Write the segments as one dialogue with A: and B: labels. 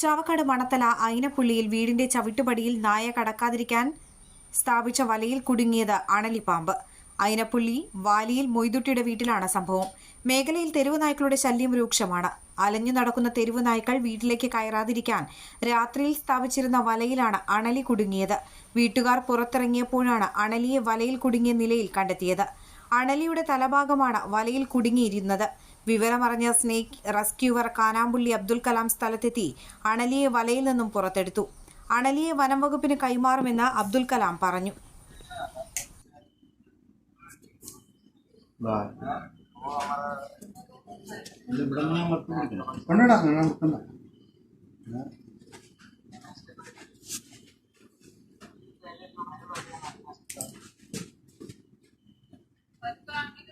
A: Chavakkad Manathala അയിനപ്പുള്ളിയിൽ വീടിന്റെ ചവിട്ടുപടിയിൽ നായ കടക്കാതിരിക്കാൻ സ്ഥാപിച്ച വലയിൽ കുടുങ്ങിയത് അണലിപ്പാമ്പ് അയിനപ്പുള്ളി വാലിയിൽ മൊയ്തുട്ടിയുടെ വീട്ടിലാണ് സംഭവം. മേഖലയിൽ തെരുവ് നായ്ക്കളുടെ ശല്യം രൂക്ഷമാണ്. അലഞ്ഞു നടക്കുന്ന തെരുവ് നായ്ക്കൾ വീട്ടിലേക്ക് കയറാതിരിക്കാൻ രാത്രിയിൽ സ്ഥാപിച്ചിരുന്ന വലയിലാണ് അണലി കുടുങ്ങിയത്. വീട്ടുകാർ പുറത്തിറങ്ങിയപ്പോഴാണ് അണലിയെ വലയിൽ കുടുങ്ങിയ നിലയിൽ കണ്ടെത്തിയത്. അണലിയുടെ തലഭാഗമാണ് വലയിൽ കുടുങ്ങിയിരുന്നത്. വിവരമറിഞ്ഞ സ്നേക് റെസ്ക്യൂവർ കാനാമ്പുള്ളി അബ്ദുൽ കലാം സ്ഥലത്തെത്തി അണലിയെ വലയിൽ നിന്നും പുറത്തെടുത്തു. അണലിയെ വനം വകുപ്പിന് കൈമാറുമെന്ന് അബ്ദുൽ കലാം പറഞ്ഞു.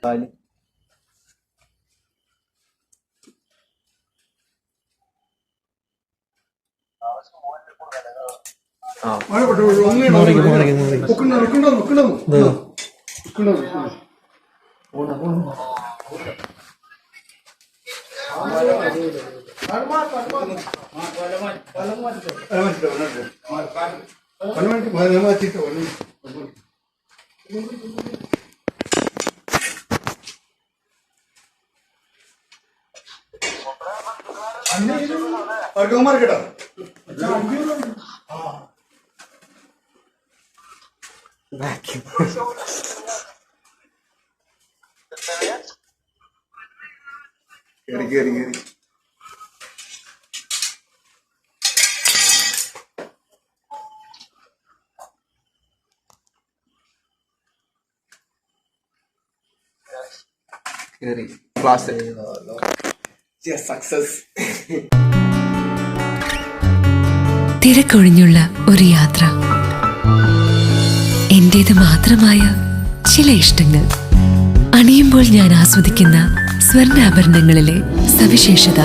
B: കൊണ്ടടാ കൊണ്ട കേട്ടോ. കേറി കേറി കേറി.
C: കേറി. ക്ലാസ്. സക്സസ്
D: തിരക്കൊഴിഞ്ഞുള്ള ഒരു യാത്ര. എന്റേത് മാത്രമായ ചില ഇഷ്ടങ്ങൾ. അണിയുമ്പോൾ ഞാൻ ആസ്വദിക്കുന്ന സ്വർണാഭരണങ്ങളിലെ സവിശേഷത.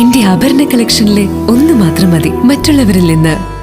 D: എന്റെ ആഭരണ കളക്ഷനിലെ ഒന്ന് മാത്രം മതി. മറ്റുള്ളവരിൽ നിന്ന്